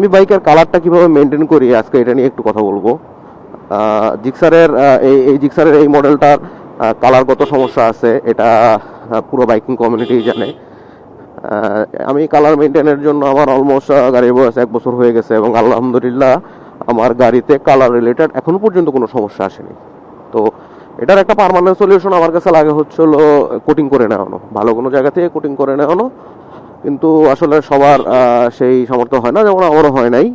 আমি বাইকের কালারটা কীভাবে মেনটেন করি, আজকে এটা নিয়ে একটু কথা বলব। জিক্সারের এই এই জিক্সারের এই মডেলটার কালারগত সমস্যা আছে, এটা পুরো বাইকিং কমিউনিটি জানে। আমি কালার মেনটেনের জন্য আমার অলমোস্ট গাড়ির বয়স এক বছর হয়ে গেছে এবং আলহামদুলিল্লাহ আমার গাড়িতে কালার রিলেটেড এখনও পর্যন্ত কোনো সমস্যা আসেনি। তো এটার একটা পার্মানেন্ট সলিউশন আমার কাছে লাগে হচ্ছে হলো কোটিং করে নেওয়ানো, ভালো কোনো জায়গা থেকে কোটিং করে নেওয়ানো কিন্তু আসলে সবার সেই সামর্থ্য হয় না, যেমন আমারও হয় নাই।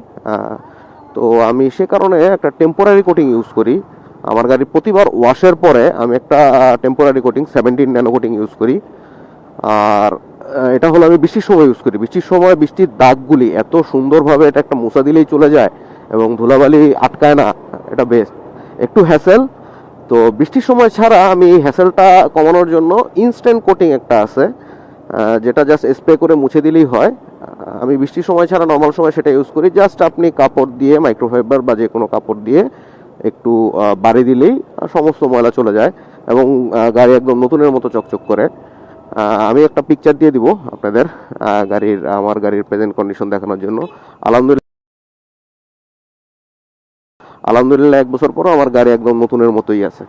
তো আমি সে কারণে একটা টেম্পোরারি কোটিং ইউজ করি। আমার গাড়ি প্রতিবার ওয়াশের পরে আমি একটা temporary coating seventeen nano coating use করি। আর এটা হলো আমি বৃষ্টির সময় ইউজ করি। বৃষ্টির সময় বৃষ্টির দাগগুলি এত সুন্দরভাবে এটা একটা মুছা দিলেই চলে যায় এবং ধুলাবালি আটকায় না, এটা বেস্ট একটু হ্যাসেল তো বৃষ্টির সময় ছাড়া আমি হ্যাসেলটা কমানোর জন্য ইনস্ট্যান্ট কোটিং একটা আছে। যেটা জাস্ট স্প্রে করে মুছে দিলেই হয়। আমি বৃষ্টির সময় ছাড়া নর্মাল সময় সেটা ইউজ করি। জাস্ট আপনি কাপড় দিয়ে মাইক্রোফাইবার বা যে কোনো কাপড় দিয়ে একটু বাড়ি দিলেই সমস্ত ময়লা চলে যায় এবং গাড়ি একদম নতুনের মতো চকচক করে। আমি একটা পিকচার দিয়ে দিব আপনাদের গাড়ির, আমার গাড়ির প্রেজেন্ট কন্ডিশন দেখানোর জন্য। আলহামদুলিল্লাহ আলহামদুলিল্লাহ, এক বছর পরও আমার গাড়ি একদম নতুনের মতোই আছে।